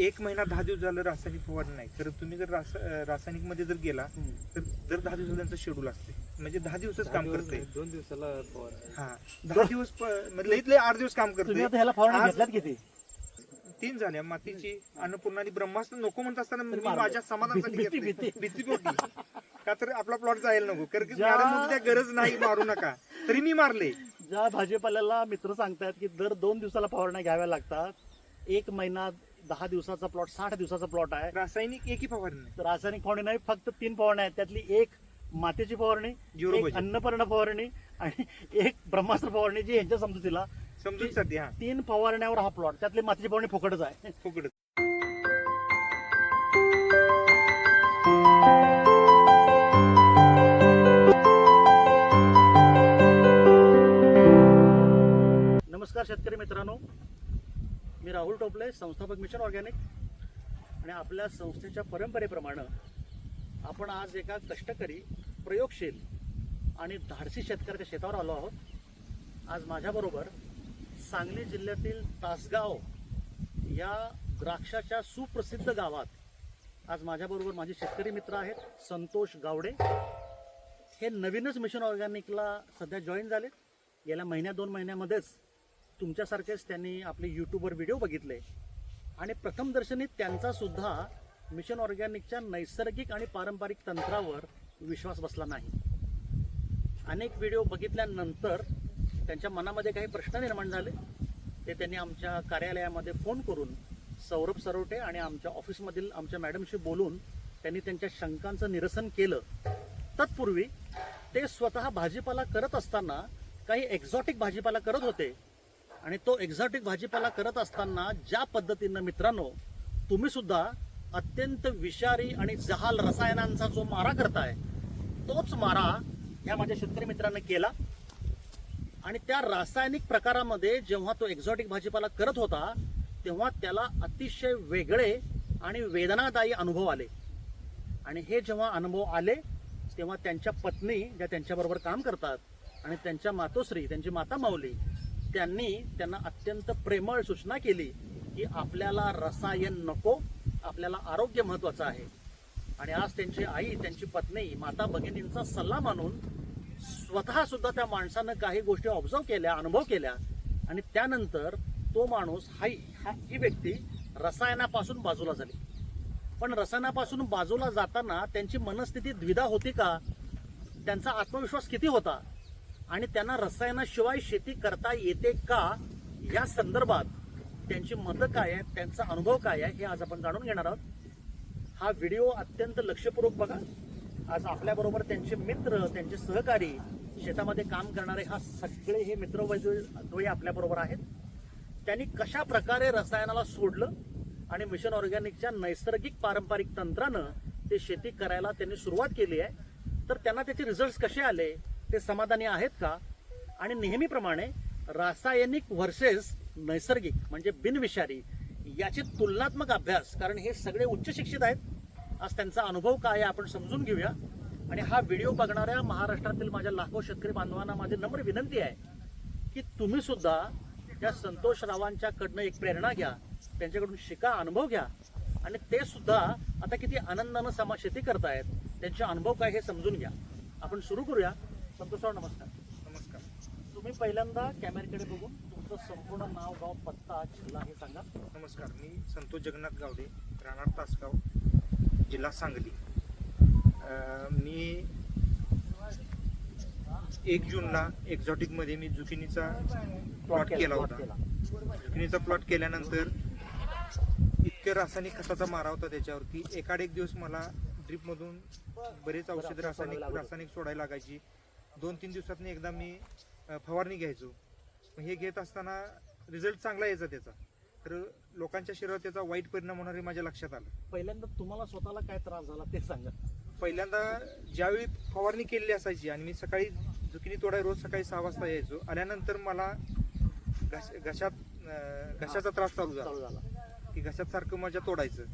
एक महिना दहा दिवस झालं रासायनिक फवारणी नाही. तर तुम्ही जर रास रासायनिकमध्ये जर गेला तर दर दहा दिवसाला त्यांचं शेड्यूल असते. म्हणजे दहा दिवसच काम करते दोन दिवसाला. हा. दहा दिवस म्हणजे लई आठ दिवस काम करते तीन झाल्या. मातीची अन्नपूर्णा आणि ब्रह्मास्त्र नको म्हणत असताना मी. माझ्या समाधानासाठी भीती- पोटी का तर आपला प्लॉट जायला नको. कारण की मॅडम त्या गरज नाही मारू नका. तरी मी मारले. ज्या भाजीपाल्याला मित्र सांगतात की दर दोन दिवसाला फवारण्या घ्याव्या लागतात एक महिना दहा दिवसाचा प्लॉट साठ दिवसाचा प्लॉट आहे. रासायनिक एकही फवारणी तर रासायनिक फवारणी नाही फक्त तीन फवारण्या आहेत. त्यातली एक मातीची फवारणी एक budget. अन्नपर्ण फवारणी आणि एक ब्रह्मास्त्र फवारणी जी यांच्या समजुतीला समजून साठी हा तीन फवारण्यावर हा प्लॉट त्यातली मातीची फवारणी फुकटच आहे. फुकट नमस्कार शेतकरी मित्रांनो. मी राहुल टोपले संस्थापक मिशन ऑर्गॅनिक. आणि आपल्या संस्थेच्या परंपरेप्रमाणे आपण आज एका कष्टकरी प्रयोगशील आणि धाडसी शेतकऱ्याच्या शेतावर आलो आहोत. आज माझ्याबरोबर सांगली जिल्ह्यातील तासगाव या द्राक्षाच्या सुप्रसिद्ध गावात आज माझ्याबरोबर माझे शेतकरी मित्र आहेत संतोष गावडे. हे नवीनच मिशन ऑर्गॅनिकला सध्या जॉईन झाले गेल्या महिन्या दोन महिन्यामध्येच तुमच्यासारखेच त्यांनी आपले यूट्यूबवर व्हिडिओ बघितले. आणि प्रथमदर्शनी त्यांचा सुद्धा मिशन ऑर्गॅनिकच्या नैसर्गिक आणि पारंपरिक तंत्रावर विश्वास बसला नाही. अनेक व्हिडिओ बघितल्यानंतर त्यांच्या मनामध्ये काही प्रश्न निर्माण झाले. ते त्यांनी आमच्या कार्यालयामध्ये फोन करून सौरभ सरोटे आणि आमच्या ऑफिसमधील आमच्या मॅडमशी बोलून त्यांनी त्यांच्या शंकांचं निरसन केलं. तत्पूर्वी ते स्वतः भाजीपाला करत असताना काही एक्झॉटिक भाजीपाला करत होते. आणि तो एक्झॉटिक भाजीपाला करत असताना ज्या पद्धतीनं मित्रांनो तुम्ही सुद्धा अत्यंत विषारी आणि जहाल रसायनांचा जो मारा करताय तोच मारा ह्या माझ्या शेतकरी मित्रांनी केला. आणि त्या रासायनिक प्रकारामध्ये जेव्हा तो एक्झॉटिक भाजीपाला करत होता तेव्हा त्याला अतिशय वेगळे आणि वेदनादायी अनुभव आले. आणि हे जेव्हा अनुभव आले तेव्हा त्यांच्या पत्नी ज्या त्यांच्याबरोबर काम करतात आणि त्यांच्या मातोश्री त्यांची माता माऊली त्यांनी त्यांना अत्यंत प्रेमळ सूचना केली की आपल्याला रसायन नको आपल्याला आरोग्य महत्वाचं आहे. आणि आज त्यांची आई त्यांची पत्नी माता भगिनींचा सल्ला मानून स्वतः सुद्धा त्या माणसानं काही गोष्टी ऑब्झर्व केल्या अनुभव केल्या. आणि त्यानंतर तो माणूस हाई हा- ही व्यक्ती रसायनापासून बाजूला झाली. पण रसायनापासून बाजूला जाताना त्यांची मनस्थिती द्विधा होती का? त्यांचा आत्मविश्वास किती होता? आणि त्यांना रसायनाशिवाय शेती करता येते का? या संदर्भात त्यांची मतं काय आहेत? त्यांचा अनुभव काय आहे? हे आज आपण जाणून घेणार आहोत. हा व्हिडिओ अत्यंत लक्षपूर्वक बघा. आज आपल्याबरोबर त्यांचे मित्र त्यांचे सहकारी शेतामध्ये काम करणारे हा सगळे हे मित्र द्वयी आपल्याबरोबर आहेत. त्यांनी कशा प्रकारे रसायनाला सोडलं आणि मिशन ऑर्गॅनिकच्या नैसर्गिक पारंपरिक तंत्रानं ते शेती करायला त्यांनी सुरुवात केली आहे? तर त्यांना त्याचे रिझल्ट कसे आले? ते समाधानी आहेत का? आणि नेहमीप्रमाणे रासायनिक व्हर्सेस नैसर्गिक म्हणजे बिनविषारी याचे तुलनात्मक अभ्यास कारण हे सगळे उच्च शिक्षित आहेत. आज त्यांचा अनुभव काय आहे आपण समजून घेऊया. आणि हा व्हिडिओ बघणाऱ्या महाराष्ट्रातील माझ्या लाखो शेतकरी बांधवांना माझी नम्र विनंती आहे की तुम्ही सुद्धा या संतोष रावांच्याकडनं एक प्रेरणा घ्या त्यांच्याकडून शिका अनुभव घ्या. आणि ते सुद्धा आता किती आनंदानं समाज शेती करतायत त्यांचे अनुभव काय हे समजून घ्या. आपण सुरू करूया. संतोषराव नमस्कार. नमस्कार. तुम्ही पहिल्यांदा कॅमेऱ्याकडे बघून तुमचं संपूर्ण नाव गाव पत्ता जिल्हा हे सांगा. नमस्कार मी संतोष जगन्नाथ गावडे राहणार तासगाव जिल्हा सांगली. मी एक जूनला एक्झॉटिकमध्ये मी जुकिनीचा प्लॉट केला होता. जुकिनीचा प्लॉट केल्यानंतर इतके रासायनिक खताचा मारा होता त्याच्यावरती. एकाड एक दिवस मला ड्रीप मधून बरेच औषध रासायनिक रासायनिक सोडायला लागायची. दोन तीन दिवसात एकदा मी फवारणी घ्यायचो. मग हे घेत असताना रिझल्ट चांगला यायचा त्याचा. तर लोकांच्या शरीरावर त्याचा वाईट परिणाम होणार हे माझ्या लक्षात आलं. पहिल्यांदा तुम्हाला स्वतःला काय त्रास झाला ते सांगा. पहिल्यांदा ज्यावेळी फवारणी केलेली असायची आणि मी सकाळी जुकिनी तोडाय रोज सकाळी सहा वाजता यायचो आल्यानंतर मला घश घशात घशाचा त्रास चालू झाला. की घशात सारखं माझ्या तोडायचं.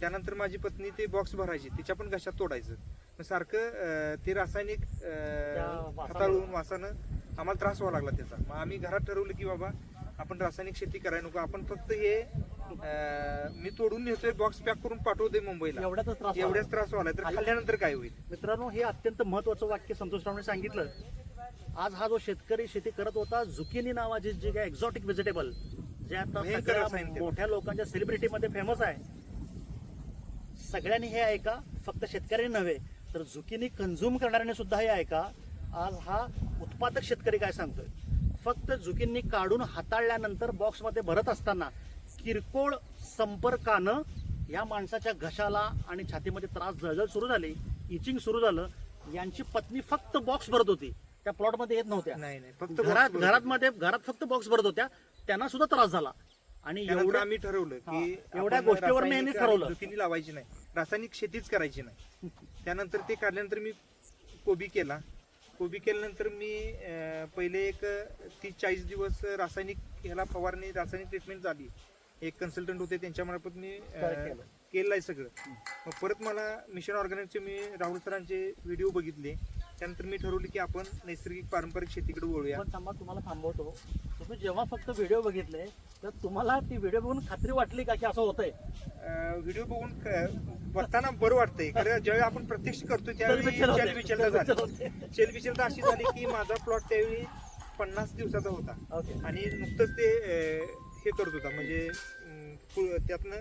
त्यानंतर माझी पत्नी ते बॉक्स भरायची तिच्या पण घशात तोडायचं. सारखं ते रासायनिक. हाताळून वासानं आम्हाला त्रास व्हावा लागला त्याचा मग आम्ही घरात ठरवलं की बाबा आपण रासायनिक शेती करायला नको आपण फक्त हे मी तोडून नेतोय बॉक्स पॅक करून पाठवतोय मुंबईला. एवढ्याच त्रास व्हायला तर खाल्ल्यानंतर काय होईल मित्रांनो हे अत्यंत महत्वाचं वाक्य संतोष रावने सांगितलं आज हा जो शेतकरी शेती करत होता झुकिनी नावाचे जे काय एक्झॉटिक व्हेजिटेबल जे आता. मोठ्या लोकांच्या सेलिब्रिटीमध्ये फेमस आहे सगळ्यांनी हे ऐका फक्त शेतकरी नव्हे तर झुकिनी कंझ्युम करणाऱ्याने सुद्धा हे ऐका आज हा उत्पादक शेतकरी काय सांगतोय? फक्त झुकिनी काढून हाताळल्यानंतर बॉक्समध्ये भरत असताना किरकोळ संपर्कानं या माणसाच्या घशाला आणि छातीमध्ये त्रास जळजळ सुरू झाली इचिंग सुरू झालं यांची पत्नी फक्त बॉक्स भरत होती. त्या प्लॉटमध्ये येत नव्हत्या. नाही नाही फक्त घरात घरात मध्ये घरात फक्त बॉक्स भरत होत्या. त्यांना सुद्धा त्रास झाला. आणि एवढं आम्ही ठरवलं की एवढ्या गोष्टीवर ठरवलं. लावायची नाही. रासायनिक शेतीच करायची नाही. त्यानंतर ते काढल्यानंतर मी कोबी केला. कोबी केल्यानंतर मी पहिले एक तीस चाळीस दिवस रासायनिक ह्याला फवारणी रासायनिक ट्रीटमेंट झाली. एक कन्सल्टंट होते त्यांच्यामार्फत मी Correct केलं. केलं? आहे सगळं. मग परत मला मिशन ऑर्गॅनिकचे मी राहुल सरांचे व्हिडिओ बघितले. त्यानंतर मी ठरवले की आपण नैसर्गिक पारंपरिक शेतीकडे वळूया. पण थांबा तुम्हाला थांबवतो. तुम्ही जेव्हा फक्त व्हिडिओ बघितले तर तुम्हाला ती व्हिडिओ बघून खात्री वाटली का की असं होतंय? व्हिडिओ बघून क- बघताना बरं वाटतंय. खरं ज्यावेळी आपण प्रत्यक्ष करतो त्यावेळी चलबिचल होते. चलबिचलता झाली. अशी झाली की माझा प्लॉट त्यावेळी पन्नास दिवसाचा होता. ओके. आणि नुकतंच ते अं, हे करत होता. म्हणजे अं, त्यातनं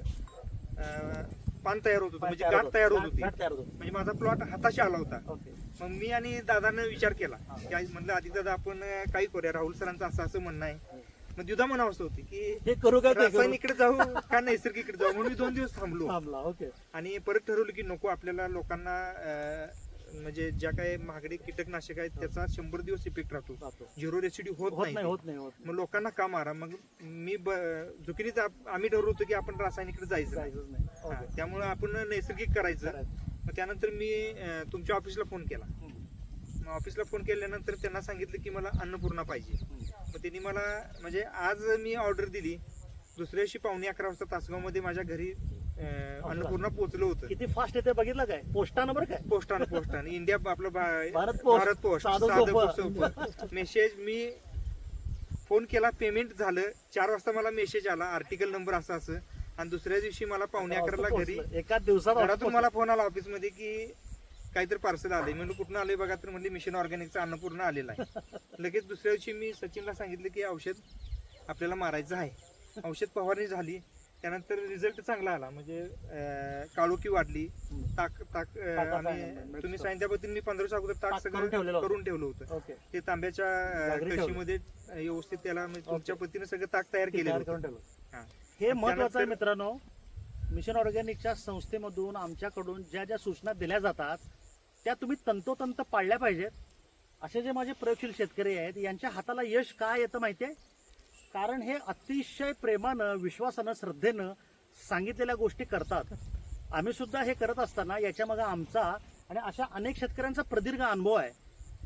अं, पान तयार होत होतं. म्हणजे गाठ तयार होत होती. गाठ तयार होत होती. म्हणजे माझा प्लॉट हाताशी आला होता. ओके. मग मी आणि दादानं विचार केला. की आज म्हणलं आधी दादा आपण अं, काही करूया. राहुल सरांचं असं असं म्हणणं आहे. मग द्विधा मनावस्था होती की हे करू का ते करू? रासायनिकडे जाऊ का नैसर्गिकडे जाऊ? म्हणून मी दोन दिवस थांबलो. थांबला ओके. आणि परत ठरवलं की नको आपल्याला लोकांना अं, म्हणजे ज्या काही महागडे कीटकनाशक आहेत त्याचा शंभर दिवस इफेक्ट राहतो. झिरो रेसिड्यू होत होत नाही नाही होत नाही होत नाही. मग लोकांना का मारा मग मी जुकिनीच आम्ही ठरवलं होतं की आपण रासायनिकडे जायचं नाही. जायचंच नाही हा, ओके त्यामुळे आपण नैसर्गिक करायचं करायचं. मग त्यानंतर मी अं, तुमच्या ऑफिसला फोन केला हम्म. मग ऑफिसला फोन केल्यानंतर त्यांना सांगितलं की मला अन्नपूर्णा पाहिजे हम्म. मग त्यांनी मला म्हणजे आज मी ऑर्डर दिली दुसऱ्या दिवशी पावणे अकरा वाजता तासगावमध्ये माझ्या घरी अं, अन्नपूर्णा पोहोचलं होतं. किती फास्ट येते बघितलं काय? पोस्टानं बरं काय. पोस्टानं पोस्टानं इंडिया आपलं भा- भारत पोस्ट. भारत पोस्ट साधं साधं सोपं. सोपं. मेसेज मी फोन केला पेमेंट झालं. चार वाजता मला मेसेज आला. आर्टिकल नंबर असं असं. आणि दुसऱ्या दिवशी मला पावणे अकराला घरी पोहोचलं. एका दिवसात घरातून मला फोन आला ऑफिसमध्ये की काहीतरी पार्सल आलंय. म्हणलं कुठून आलंय बघा? तर म्हणले मिशन ऑर्गॅनिकचं अन्नपूर्ण आलेलं आहे. लगेच दुसऱ्या दिवशी मी सचिनला सांगितलं की औषध आपल्याला मारायचं आहे. औषध फवारणी झाली. त्यानंतर रिझल्ट चांगला आला म्हणजे अं, काळोखी वाढली. ताक ताक अं, ताकाचा आम्ही आहे. तुम्ही सांगितल्या पद्धतीने पंधरा दिवस अगोदर ताक ताक करून सगळं ठेवलेलं होतं. करून ठेवलं होतं ओके ते तांब्याच्या अं, घागरी ठेवलं. कशीमध्ये अं, व्यवस्थित त्याला म्हणजे तुमच्या. पद्धतीने सगळं ताक तयार ते केलेलं तयार होतं करून ठेवलं हा. हे आणि महत्वाचं आहे मित्रांनो मिशन ऑर्गॅनिकच्या संस्थेमधून आमच्याकडून ज्या ज्या सूचना दिल्या जातात त्या तुम्ही तंतोतंत पाळल्या पाहिजेत असे जे माझे प्रयोगशील शेतकरी आहेत यांच्या हाताला यश काय येतं माहितीये कारण हे अतिशय प्रेमानं विश्वासानं श्रद्धेनं सांगितलेल्या गोष्टी करतात. आम्ही सुद्धा हे करत असताना याच्यामागे आमचा आणि अशा अनेक शेतकऱ्यांचा प्रदीर्घ अनुभव आहे.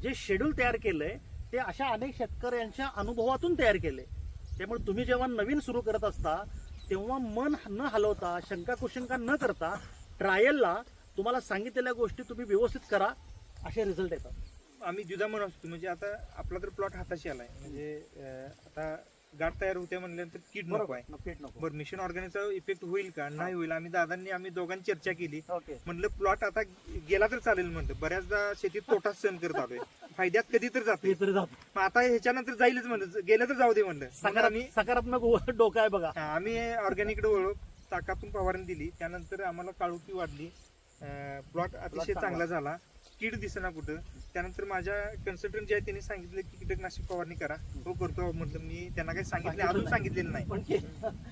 जे शेड्यूल तयार केलंय ते अशा अनेक शेतकऱ्यांच्या अनुभवातून तयार केले त्यामुळे तुम्ही जेव्हा नवीन सुरू करत असता तेव्हा मन न हलवता शंका कुशंका न करता ट्रायलला तुम्हाला सांगितलेल्या गोष्टी तुम्ही व्यवस्थित करा असे रिझल्ट येतात. आम्ही जुदा म्हणत असतो. म्हणजे आता आपला तर प्लॉट हाताशी आलाय. म्हणजे आता गाठ तयार होते म्हणल्यानंतर कीड नको आहे. नक्कीच नको. बरं मिशन ऑर्गॅनिकचा इफेक्ट होईल का? नाही होईल. आम्ही दादांनी आम्ही दोघांनी चर्चा केली. ओके. म्हणलं प्लॉट आता गेला तर चालेल म्हणलं. बऱ्याचदा शेतीत तोटा सहन करत आलोय. फायद्यात कधी तर जाते तरी जात मग आता ह्याच्यानंतर जाईलच म्हणलं. गेलं तर जाऊ दे म्हणलं. म्हणून आम्ही सकारात्मक व- डोकं आहे बघा. हा, आम्ही ऑर्गॅनिकडे वळलो ताकातून फवारणी दिली. त्यानंतर आम्हाला काळुकी वाढली. प्लॉट अतिशय चांगला. चांगला झाला. कीड दिसेना कुठं. त्यानंतर माझ्या कन्सल्टंट जे आहे त्यांनी सांगितलं की कीटकनाशक फवारणी करा. हो करतो म्हटलं मी. त्यांना काही सांगितलं अजून सांगितलेलं नाही.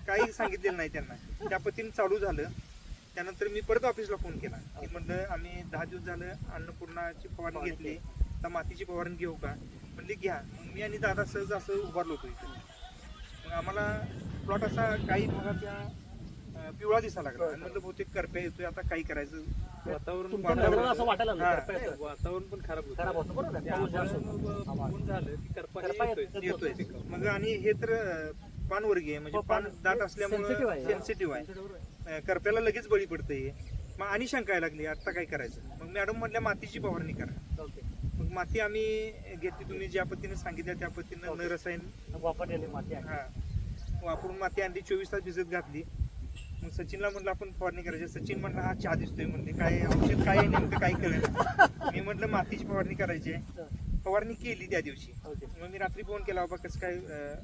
काही सांगितलेलं नाही त्यांना. त्या पद्धतीने चालू झालं. त्यानंतर मी परत ऑफिसला फोन केला. की म्हटलं आम्ही दहा दिवस झालं अन्नपूर्णाची फवारणी घेतली. तर मातीची फवारणी घेऊ का? म्हणले घ्या. मग मी आणि दादा सहज असं उभारलो होतो इथे. मग आम्हाला प्लॉट असा काही अं, पिवळा दिसायला लागला आणि म्हटलं बहुतेक करप्या येतोय आता काही करायचं वातावरण तुमच्या नजरेला असं वाटायला हा. येतोय. वातावरण पण खराब होतं खराब होतं बरोबर आहे. ते पाऊस जास्त आभाळ होतो. मग बघून झालं की करपा करपा येतोय येतोय. येतोय मग आणि हे तर अं, पानवर्गीय आहे, म्हणजे हो, पान पान- दाट असल्यामुळे आहे. सेन्सिटिव्ह आहे. अं, करप्याला लगेच बळी पडतं हे मग आणि शंका यायला लागली आता काय करायचं मग मॅडम म्हटल्या मातीची फवारणी करा ओके मग माती आम्ही घेतली तुम्ही ज्या पद्धतीने सांगितल्या त्या पद्धतीनं. न रसायन वापरलेली माती आहे हा वापरून माती आणली चोवीस तास भिजत घातली मग सचिनला म्हणलं आपण फवारणी करायची. सचिन म्हणलं हा चहा दिसतोय. म्हणले काय औषध काय आहे? नेमकं काय कळलं मी म्हटलं मातीची फवारणी करायची आहे. फवारणी केली त्या दिवशी. मग मी रात्री फोन केला बाबा कसं काय?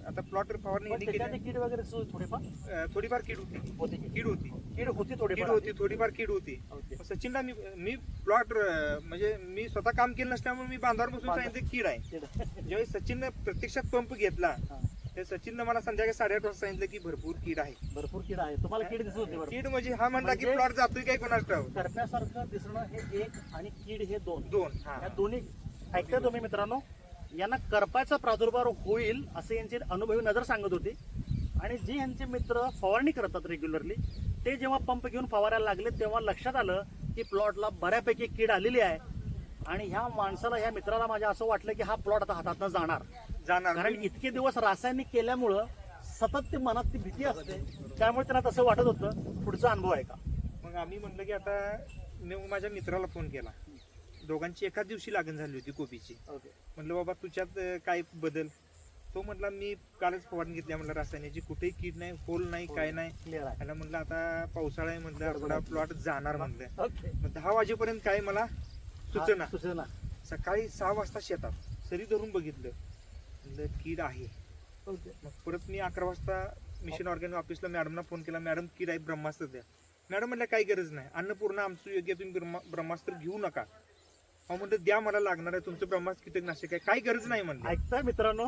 आता प्लॉटवर फवारणी केली कीड वगैरे थोडीफार? थोडीफार कीड होती? कीड होती. कीड होती कीड थोडीफार होती थोडीफार कीड होती. सचिनला मी मी प्लॉट म्हणजे मी स्वतः काम केलं नसल्यामुळे मी बांधावर बसून. सांगितलं कीड आहे. कीड. ज्यावेळी सचिननं प्रत्यक्षात पंप घेतला हा. त्या सचिननं मला संध्याकाळी साडेआठ वाजता सांगितलं की भरपूर कीड आहे. भरपूर कीड आहे. तुम्हाला कीड दिसत होती बरं. कीड म्हणजे हा म्हणला की म्हणजे- प्लॉट जातोय काय कोणाच करप्यासारखं दिसणं हे एक आणि कीड हे दोन. दोन. हा या दोन्ही ऐकता तुम्ही मित्रांनो? यांना करपाचा प्रादुर्भाव होईल असे यांची अनुभवी नजर सांगत होती. आणि जे यांचे मित्र फवारणी करतात रेग्युलरली ते जेव्हा पंप घेऊन फवारायला लागले तेव्हा लक्षात आलं की प्लॉटला बऱ्यापैकी कीड आलेली आहे. आणि ह्या माणसाला ह्या मित्राला माझ्या असं वाटलं की हा प्लॉट आता हातातनं जाणार. जाणार कारण इतके दिवस रासायनिक केल्यामुळं सतत ते मनात ती भीती असते. त्यामुळे त्यांना तसं वाटत होतं पुढचा अनुभव आहे का? मग आम्ही म्हणलं की आता मी माझ्या मित्राला फोन केला. दोघांची एकाच दिवशी लागण झाली होती कोबीची. ओके. म्हणलं बाबा तुझ्यात काय बदल? तो म्हटला मी कालच फवारणी घेतल्या म्हणलं रासायनिकची कुठेही कीड नाही होल नाही काय नाही. त्याला म्हणलं आता पावसाळा आहे म्हणलं थोडा प्लॉट जाणार मग दहा वाजेपर्यंत काय मला सुचना. सूचना. सकाळी सहा वाजता शेतात सरी धरून बघितलं. म्हणलं कीड आहे. ओके. मग परत मी अकरा वाजता मिशन ऑर्गॅनिक ऑफिसला मॅडमला फोन केला. मॅडम कीड आहे ब्रह्मास्त्र द्या. मॅडम म्हणलं काही गरज नाही. अन्नपूर्ण आमचं योग्य तुम्ही ब्रह्मा- ब्रह्मास्त्र घेऊ नका. अहो म्हणलं द्या मला लागणार आहे तुमचं ब्रह्मास्त्र कीटकनाशक आहे. काही गरज नाही म्हणलं. ऐकताय मित्रांनो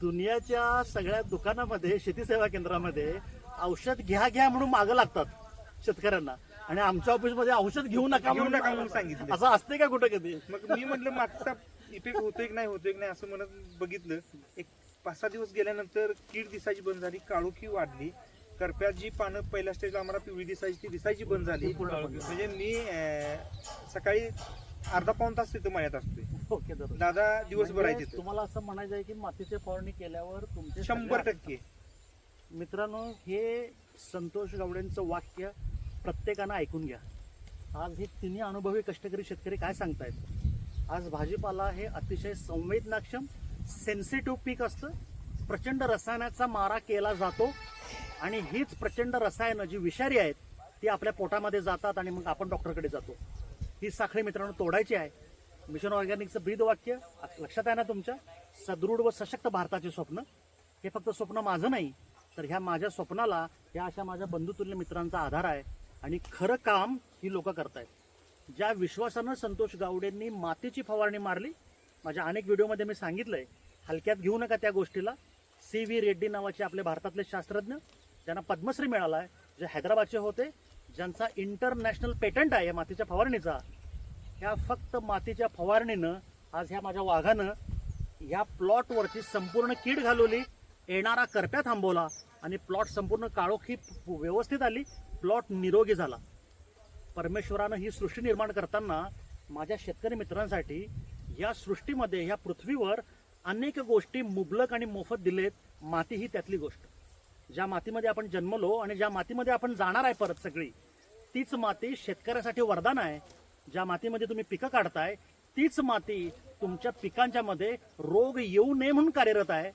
दुनियाच्या सगळ्या दुकानामध्ये शेती सेवा केंद्रामध्ये औषध घ्या घ्या म्हणून मागं लागतात शेतकऱ्यांना. आणि आमच्या ऑफिसमध्ये औषध घेऊ नका घेऊ नका म्हणून सांगितलं. असं असते का कुठं कधी? मग मी म्हटलं मागचा इफेक्ट होतोय की नाही होतोय की नाही असं म्हणत बघितलं. एक पाच सहा दिवस गेल्यानंतर कीड दिसायची बंद झाली काळोखी वाढली. करप्यात जी पानं पहिल्या स्टेजला आम्हाला पिवळी दिसायची ती दिसायची बंद झाली. म्हणजे मी सकाळी अर्धा पाऊन तास तिथं मळ्यात असतोय. ओके दादा. दिवसभर आहे म्हणजे तिथं. तुम्हाला असं म्हणायचं आहे की मातीचे फवारणी केल्यावर तुमचे शंभर टक्के. मित्रांनो हे संतोष गावडेंचं वाक्य प्रत्येकानं ऐकून घ्या. आज हे तिन्ही अनुभवी कष्टकरी शेतकरी काय सांगतायत? आज भाजीपाला हे अतिशय संवेदनाक्षम सेन्सिटिव्ह पीक असतं. प्रचंड रसायनाचा मारा केला जातो आणि हीच प्रचंड रसायनं जी विषारी आहेत ती आपल्या पोटामध्ये जातात आणि मग आपण डॉक्टरकडे जातो. ही साखळी मित्रांनो तोडायची आहे. मिशन ऑर्गॅनिकचं ब्रीद वाक्य लक्षात आहे ना तुमच्या? सदृढ व सशक्त भारताचे स्वप्न. हे फक्त स्वप्न माझं नाही तर ह्या माझ्या स्वप्नाला ह्या अशा माझ्या बंधुतुल्य मित्रांचा आधार आहे आणि खरं काम ही लोक करतायत. ज्या विश्वासानं संतोष गावडेंनी मातीची फवारणी मारली माझ्या अनेक व्हिडिओमध्ये मी सांगितलं आहे हलक्यात घेऊ नका त्या गोष्टीला. सी व्ही रेड्डी नावाचे आपले भारतातले शास्त्रज्ञ ज्यांना पद्मश्री मिळाला आहे जे हैदराबादचे होते ज्यांचा इंटरनॅशनल पेटंट आहे या मातीच्या फवारणीचा ह्या फक्त मातीच्या फवारणीनं आज ह्या माझ्या वाघानं ह्या प्लॉटवरची संपूर्ण कीड घालवली येणारा करप्या थांबवला आणि प्लॉट संपूर्ण काळोखी व्यवस्थित आली प्लॉट निरोगी झाला. परमेश्वरानं ही सृष्टी निर्माण करताना माझ्या शेतकरी मित्रांसाठी या सृष्टीमध्ये ह्या पृथ्वीवर अनेक गोष्टी मुबलक आणि मोफत दिलेत माती ही त्यातली गोष्ट. ज्या मातीमध्ये आपण जन्मलो आणि ज्या मातीमध्ये आपण जाणार आहे परत सगळी तीच माती शेतकऱ्यासाठी वरदान आहे. ज्या मातीमध्ये तुम्ही पिकं काढताय तीच माती तुमच्या पिकांच्या मध्ये रोग येऊ नये म्हणून कार्यरत आहे.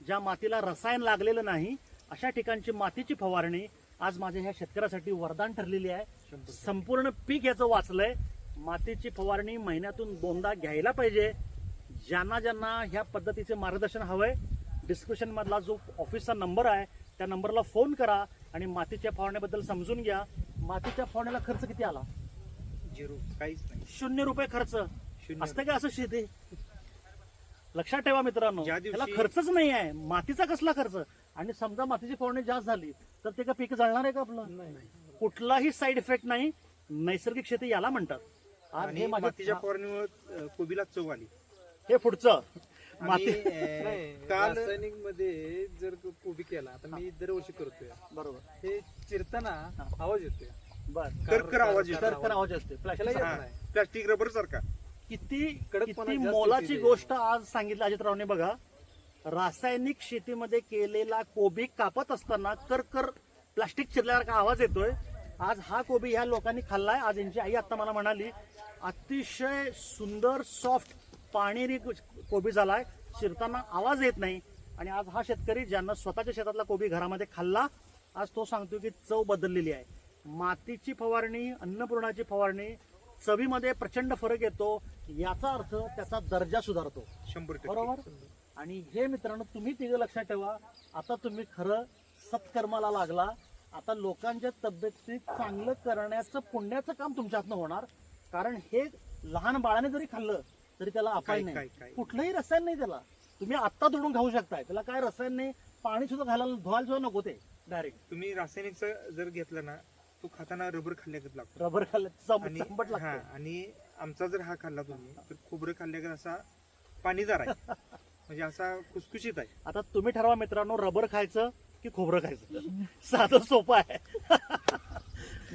ज्या मातीला रसायन लागलेलं नाही अशा ठिकाणची मातीची फवारणी आज माझ्या ह्या शेतकऱ्यासाठी वरदान ठरलेली आहे. संपूर्ण पीक याचं वाचलंय. मातीची फवारणी महिन्यातून दोनदा घ्यायला पाहिजे. ज्यांना ज्यांना ह्या पद्धतीचे मार्गदर्शन हवंय डिस्क्रिप्शन मधला जो ऑफिसचा नंबर आहे त्या नंबरला फोन करा आणि मातीच्या फवारण्याबद्दल समजून घ्या. मातीच्या फवारण्याला खर्च किती आला? झिरो. काहीच नाही. शून्य रुपये खर्च. असतं का असं शेती? लक्षात ठेवा मित्रांनो त्याला खर्चच नाही आहे. मातीचा कसला खर्च? आणि समजा मातीची फवारणी जास्त झाली तर ते का पीक जळणार आहे का आपलं? कुठलाही साईड इफेक्ट नाही. नैसर्गिक शेती याला म्हणतात. आणि हे मातीच्या फवारणीमुळे कोबीला चव आली. हे पुढचं. माती काल रासायनिकमध्ये जर कोबी केला आता मी दरवर्षी करतोय. बरोबर. हे चिरताना आवाज येतोय. बर. कर्कर आवाज येतो तर कर आवाज असते त्याला प्लास्टिक येत हा, नाही. प्लास्टिक रबर सारखा. किती कडकपणा किती जास्त मोलाची. गोष्ट आज सांगितलं अजितरावने बघा. रासायनिक शेतीमध्ये केलेला कोबी कापत असताना कर कर प्लास्टिक चिरल्यासारखा आवाज येतोय? आज हा कोबी ह्या लोकांनी खाल्लाय. आज यांची आई आता मला म्हणाली अतिशय सुंदर सॉफ्ट पाणीरी कोबी झालाय. चिरताना आवाज येत नाही. आणि आज हा शेतकरी ज्यांना स्वतःच्या शेतातला कोबी घरामध्ये खाल्ला आज तो सांगतो की चव बदललेली आहे. मातीची फवारणी अन्नपूर्णाची फवारणी चवीमध्ये प्रचंड फरक येतो. याचा अर्थ त्याचा दर्जा सुधारतो. शंभर बरोबर? आणि हे मित्रांनो तुम्ही तिघं लक्षात ठेवा. आता तुम्ही खरं सत्कर्माला लागला. आता लोकांच्या तब्येतीत चांगलं करण्याचं पुण्याचं काम तुमच्या हातनं होणार. कारण हे लहान बाळाने जरी खाल्लं तरी त्याला अपाय नाही? कुठलंही रसायन नाही त्याला. तुम्ही आत्ता तोडून खाऊ शकताय. त्याला काय रसायन नाही पाणी सुद्धा घालायला धुवायला सुद्धा नको ते. डायरेक्ट तुम्ही रासायनिकचं जर घेतलं ना तो खाताना रबर खाल्ल्यागत लागतो. रबर खाल्लं चम- आणि चंपट लागतं. आणि आमचा जर हा खाल्ला तुम्ही तर खोबरं खाल्ल्यागत असा पाणीदार आहे. म्हणजे असा खुसखुशीत आहे. आता तुम्ही ठरवा मित्रांनो रबर खायचं की खोबरं खायचं. साधं सोपं आहे.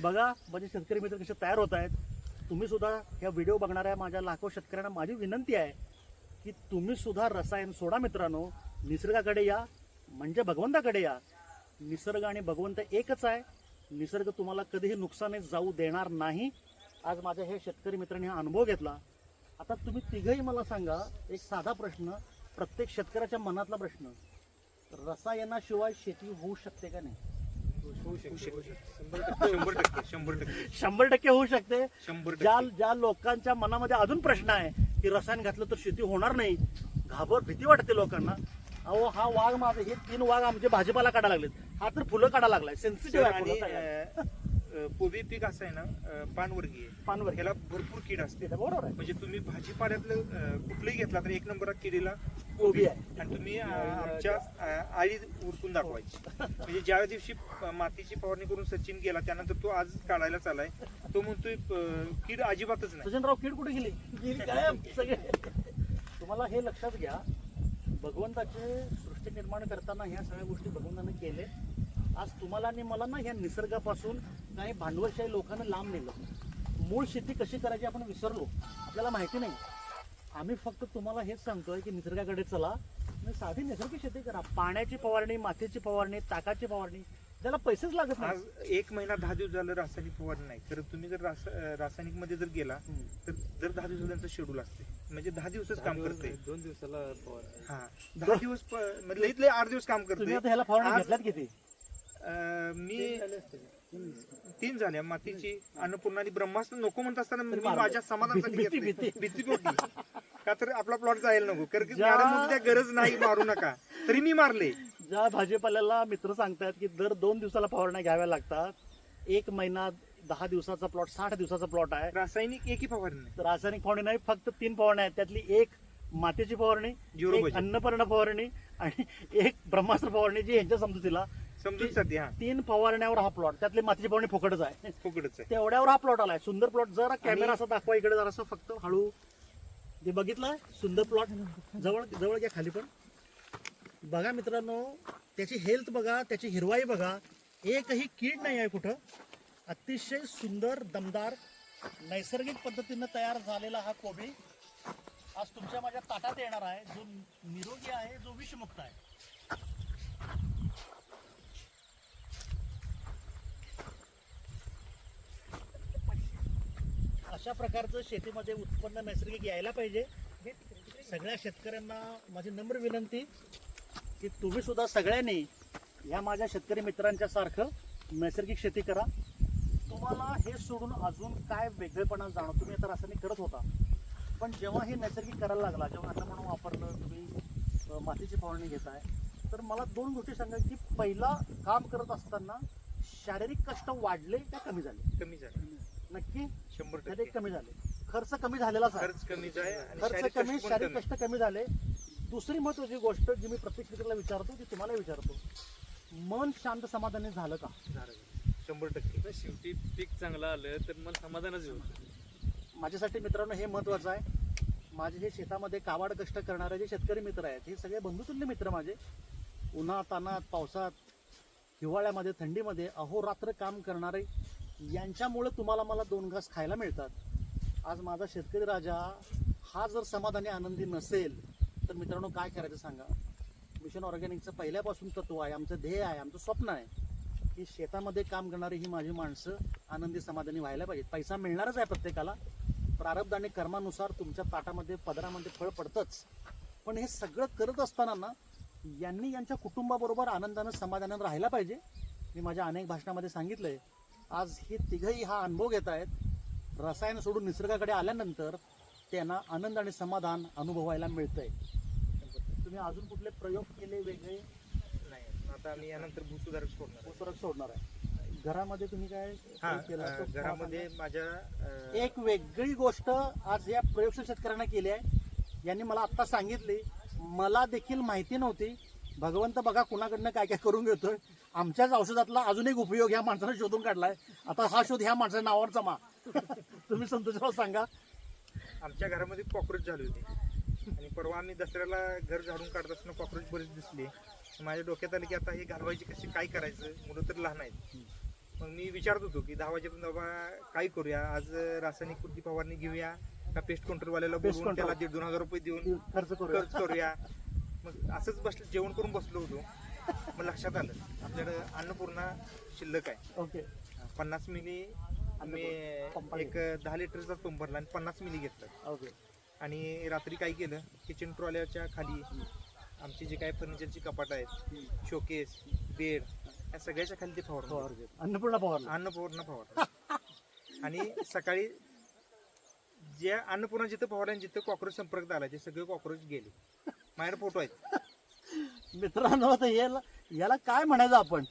बघा म्हणजे शेतकरी मित्र कसे तयार होत आहेत. तुम्ही सुद्धा ह्या व्हिडिओ बघणाऱ्या माझ्या लाखो शेतकऱ्यांना माझी विनंती आहे की तुम्ही सुद्धा रसायन सोडा मित्रांनो. निसर्गाकडे या म्हणजे भगवंताकडे या. निसर्ग आणि भगवंत एकच आहे. निसर्ग तुम्हाला कधीही नुकसानी जाऊ देणार नाही. आज माझ्या हे शेतकरी मित्रांनी हा अनुभव घेतला. आता तुम्ही तिघही मला सांगा एक साधा प्रश्न प्रत्येक शेतकऱ्याच्या मनातला प्रश्न. रसायनाशिवाय शेती होऊ शकते का नाही. शंभर टक्के शंभर टक्के शंभर टक्के. होऊ शकते. शंभर ज्या टक्के. ज्या लोकांच्या मनामध्ये अजून प्रश्न आहे की रसायन घातलं तर शेती होणार नाही घाबर भीती वाटते लोकांना. अहो हा वाघ माझे हे तीन वाघ आमचे भाजीपाला काढायला लागलेत. हा तर फुलं काढायला लागलाय. सेन्सिटिव्ह आहे अं, कोबी पीक असं आहे ना पानवर्गीय. आहे. पानवर्गीय. ह्याला भरपूर कीड असते. बरोबर आहे. म्हणजे तुम्ही भाजीपाल्यातलं कुठलंही घेतला तर एक नंबर किडीला कोबी आहे. आणि तुम्ही आमच्या आळी उरकून दाखवायची. म्हणजे ज्या दिवशी मातीची फवारणी करून सचिन गेला त्यानंतर तो आज काढायला चालाय तो म्हणतोय कीड अजिबातच नाही. सचिनराव कीड कुठे गेली? सगळे. तुम्हाला हे लक्षात घ्या. भगवंताचे सृष्टी निर्माण करताना ह्या सगळ्या गोष्टी भगवंताने केले आज तुम्हाला आणि मला ना ह्या निसर्गापासून काही भांडवलशाही लोकांना लांब नेलं. मूळ शेती कशी करायची आपण विसरलो. आपल्याला माहिती नाही. आम्ही फक्त तुम्हाला हेच सांगतोय की निसर्गाकडे चला आणि साधी नैसर्गिक शेती करा. पाण्याची फवारणी मातीची फवारणी ताकाची फवारणी त्याला पैसेच लागत नाही. आज एक महिना दहा दिवस झालं रासायनिक फवारणी नाही. तर तुम्ही जर रासायनिकमध्ये जर गेला. तर दर दहा दिवसाचं त्यांचं शेड्यूल असते. म्हणजे दहा दिवसच काम करते. दोन दिवसाला. हा. दहा दिवस म्हणजे आठ दिवस काम तुम्ही करते. ह्याला फवारणी घेतल्यात किती? मी तीन झाल्या मातीची अन्नपूर्णा आणि ब्रह्मास्त्र नको म्हणत असताना मी. माझ्या समाधानासाठी भीती- पोटी का तर आपला प्लॉट जायला नको. कारण की मॅडम "त्या गरज नाही मारू नका. तरी मी मारले. ज्या भाजीपाल्याला मित्र सांगतात की दर दोन दिवसाला फवारण्या घ्याव्या लागतात एक महिना दहा दिवसाचा प्लॉट साठ दिवसाचा प्लॉट आहे. रासायनिक एकही फवारणी रासायनिक फवारणी नाही फक्त तीन फवारण्या आहेत. त्यातली एक मातीची फवारणी एक budget. अन्नपूर्ण फवारणी आणि एक ब्रह्मास्त्र फवारणी जी यांच्या समजुतीला समजून सध्या हा. तीन फवारण्यावर हा प्लॉट त्यातली मातीची फवारणी फुकटच आहे. फुकडच आहे. तेवढ्यावर हा प्लॉट आलाय. सुंदर प्लॉट जरा कॅमेरा असा दाखवा इकडे जरा फक्त हळू. ते बघितलं सुंदर प्लॉट जवळ जवळ घ्या खाली पण. बघा मित्रांनो त्याची हेल्थ बघा त्याची हिरवाई बघा. एकही कीड नाही आहे कुठं. अतिशय सुंदर दमदार नैसर्गिक पद्धतीनं तयार झालेला हा कोबी आज तुमच्या माझ्या ताटात येणार आहे. जो निरोगी आहे जो विषमुक्त आहे. अशा प्रकारचं शेतीमध्ये उत्पन्न नैसर्गिक यायला पाहिजे. सगळ्या शेतकऱ्यांना माझी नम्र विनंती की तुम्ही सुद्धा सगळ्यांनी या माझ्या शेतकरी मित्रांच्या सारखं नैसर्गिक शेती करा. तुम्हाला हे सोडून अजून काय वेगळेपणा जाणं तुम्ही आता रासायनिक करत होता. पण जेव्हा हे नैसर्गिक करायला लागला जेव्हा असं म्हणून वापरलं तुम्ही मातीची फवारणी घेताय तर मला दोन गोष्टी सांगा की पहिला काम करत असताना शारीरिक कष्ट वाढले का कमी झाले? कमी झाले. नक्की शंभर टक्के. कमी झाले. खर्च कमी झालेलाच आहे खर्च कमी खर्च शारीरिक कमी शारीरिक कमी. कष्ट कमी झाले. दुसरी महत्वाची गोष्ट जी मी प्रत्येक शेतकऱ्याला विचारतो ती तुम्हाला विचारतो मन शांत समाधानी झालं का? झालं. शंभर टक्के. शेवटी पीक चांगलं आलं तर मला समाधानच होतं. माझ्यासाठी मित्रांनो हे महत्वाचं आहे. माझे जे शेतामध्ये कावाड कष्ट करणारे जे शेतकरी मित्र आहेत हे सगळे बंधुतुल्य मित्र माझे. उन्हात तानात पावसात हिवाळ्यामध्ये थंडीमध्ये अहोरात्र काम करणारे यांच्यामुळे तुम्हाला मला दोन घास खायला मिळतात. आज माझा शेतकरी राजा हा जर समाधानी आनंदी नसेल तर मित्रांनो काय करायचं सांगा? मिशन ऑर्गॅनिकचं पहिल्यापासून तत्व आहे आमचं ध्येय आहे आमचं स्वप्न आहे की शेतामध्ये काम करणारी ही माझी माणसं आनंदी समाधानी व्हायला पाहिजेत. पैसा मिळणारच आहे प्रत्येकाला. प्रारब्ध आणि कर्मानुसार तुमच्या ताटामध्ये पदरामध्ये फळ पडतंच. पण हे सगळं करत असताना ना यांनी यांच्या कुटुंबाबरोबर आनंदानं समाधानानं राहायला पाहिजे. मी माझ्या अनेक भाषणामध्ये सांगितलं आहे आज हे तिघही हा अनुभव घेत आहेत. रसायन सोडून निसर्गाकडे आल्यानंतर त्यांना आनंद आणि समाधान अनुभवायला मिळतंय. तुम्ही अजून कुठले प्रयोग केले वेगळे? नाही आता मी यानंतर भूसुधारक सोडणार आहे. पुस्तक सोडणार आहे. घरामध्ये तुम्ही काय हा केला? तो घरामध्ये माझ्या अं, एक वेगळी गोष्ट आज या प्रयोगशील शेतकऱ्यांना केली आहे. यांनी मला आत्ता सांगितली. मला देखील माहिती नव्हती. भगवंत बघा कुणाकडनं काय काय करून घेतोय. आमच्याच औषधातला अजून एक उपयोग ह्या माणसाने शोधून काढलाय. आता हा शोध ह्या माणसाच्या नावावर जमा. तुम्ही संतोषराव सांगा. आमच्या घरामध्ये कॉक्रोच झाले होते. आणि परवा आम्ही दसऱ्याला घर झाडून काढत असताना कॉक्रोच बरेच दिसले. माझ्या डोक्यात आलं की आता हे घालवायची कशी काय करायचं? मुलं तर लहान आहेत. मग मी विचारत होतो की दहा वाजेपर्यंत बाबा काय करूया? आज रासायनिक कृती फवारणी घेऊया का पेस्ट कंट्रोलवाल्याला बोलवून त्याला. दीड दोन हजार रुपये देऊन खर्च करूया. खर्च करूया? मग असंच बसलं जेवण करून बसलो होतो. मग लक्षात आलं. आपल्याकडे अन्नपूर्णा शिल्लक आहे. ओके. पन्नास मिली आम्ही एक दहा लिटरचा पंप भरला आणि पन्नास मिली घेतलं. ओके. आणि रात्री काय केलं किचन ट्रॉल्याच्या खाली आमची जी काय फर्निचरची कपाट आहेत शोकेस बेड या सगळ्याच्या खाली ते पवार अन्नपूर्णा पवारला अन्नपूर्णा फवारलं आणि सकाळी ज्या अन्नपूर्णा जिथं फवारल्या जिथं कॉक्रोच संपर्क आला ते सगळे कॉक्रोच गेले. माझ्याकडे फोटो आहेत. मित्रांनो तर याला याला काय म्हणायचं आपण?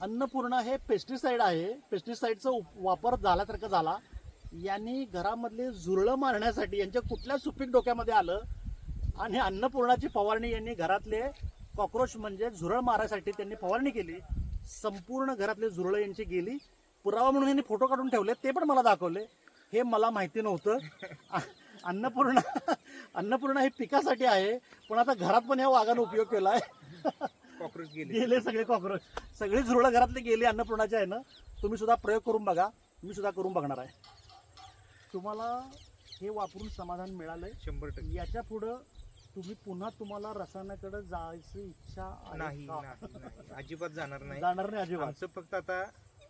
अन्नपूर्णा हे पेस्टिसाईड आहे. पेस्टिसाईडचा वापर झाल्यासारखा झाला. यांनी घरामधले झुरळं मारण्यासाठी यांच्या कुठल्या सुपीक डोक्यामध्ये आलं? आणि अन्नपूर्णाची फवारणी यांनी घरातले कॉक्रोच म्हणजे झुरळ मारायसाठी त्यांनी फवारणी केली. संपूर्ण घरातले झुरळं यांची गेली. पुरावा म्हणून यांनी फोटो काढून ठेवले ते पण मला दाखवले. हे मला माहिती नव्हतं. अन्नपूर्णा अन्नपूर्णा हे पिकासाठी आहे पण आता घरात पण या वाघानं उपयोग केला आहे कॉक्रोच गेले. गेले सगळे कॉक्रोच. सगळी झुरळं घरातले गेली अन्नपूर्णाच्या आहे ना तुम्ही सुद्धा प्रयोग करून बघा. मी सुद्धा करून बघणार आहे. तुम्हाला हे वापरून समाधान मिळालंय. शंभर टक्के. याच्या पुढं तुम्ही पुन्हा तुम्हाला रसायनाकडे जायची इच्छा आहे नाही का? नाही नाही. अजिबात जाणार नाही. जाणार नाही अजिबात. आमचं फक्त आता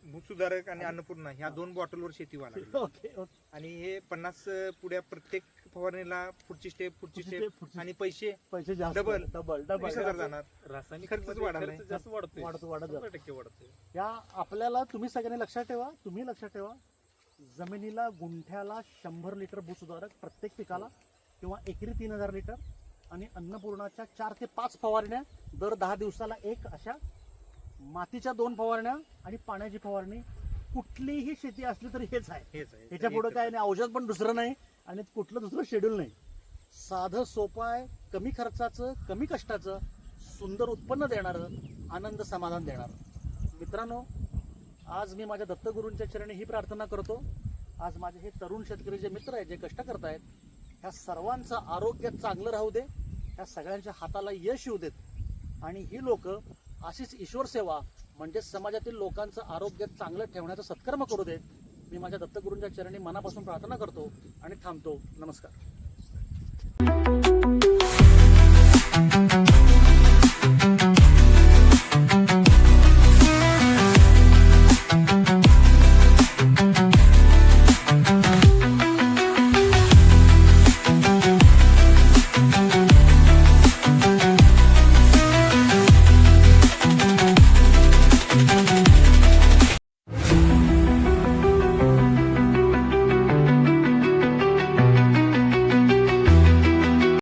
भूसुधारक आणि अन्नपूर्णा ह्या दोन बॉटलवर शेती. Okay okay. आणि हे पन्नास पुढ्या प्रत्येक फवारणीला पुढची स्टेप पुढची पुढची step, स्टेप पुढची आणि पैसे पैसे जास्त. डबल वीस हजार डबल जाणार. रासायनिक खर्चच खर्च वाढायला खर्च जास्त वाढतोय. वाढतो वाढत जातो. शंभर टक्के वाढतोय. या आपल्याला तुम्ही सगळ्यांनी लक्षात ठेवा तुम्ही लक्षात ठेवा. जमिनीला गुंठ्याला शंभर लिटर भूसुधारक प्रत्येक पिकाला किंवा एकरी तीन हजार लिटर आणि अन्नपूर्णाच्या चार ते पाच फवारण्या दर दहा दिवसाला एक अशा मातीच्या दोन फवारण्या आणि पाण्याची फवारणी. कुठलीही शेती असली तरी हेच आहे. हेच आहे. ह्याच्या पुढे काय नाही औषध पण दुसरं नाही. आणि कुठलं दुसरं शेड्यूल नाही. साधं सोपं आहे कमी खर्चाचं कमी कष्टाचं सुंदर उत्पन्न देणारं आनंद समाधान देणारं. मित्रांनो आज मी माझ्या दत्तगुरूंच्या चरणी ही प्रार्थना करतो. आज माझे हे तरुण शेतकरी जे मित्र आहेत जे कष्ट करतायत ह्या सर्वांचं आरोग्य चांगलं राहू दे ह्या सगळ्यांच्या हाताला यश येऊ देत. आणि ही लोक अशीच ईश्वर सेवा म्हणजे समाजातील लोकांचं आरोग्य चांगलं ठेवण्याचं सत्कर्म करू देत. मी माझ्या दत्तगुरूंच्या चरणी मनापासून प्रार्थना करतो आणि थांबतो. नमस्कार.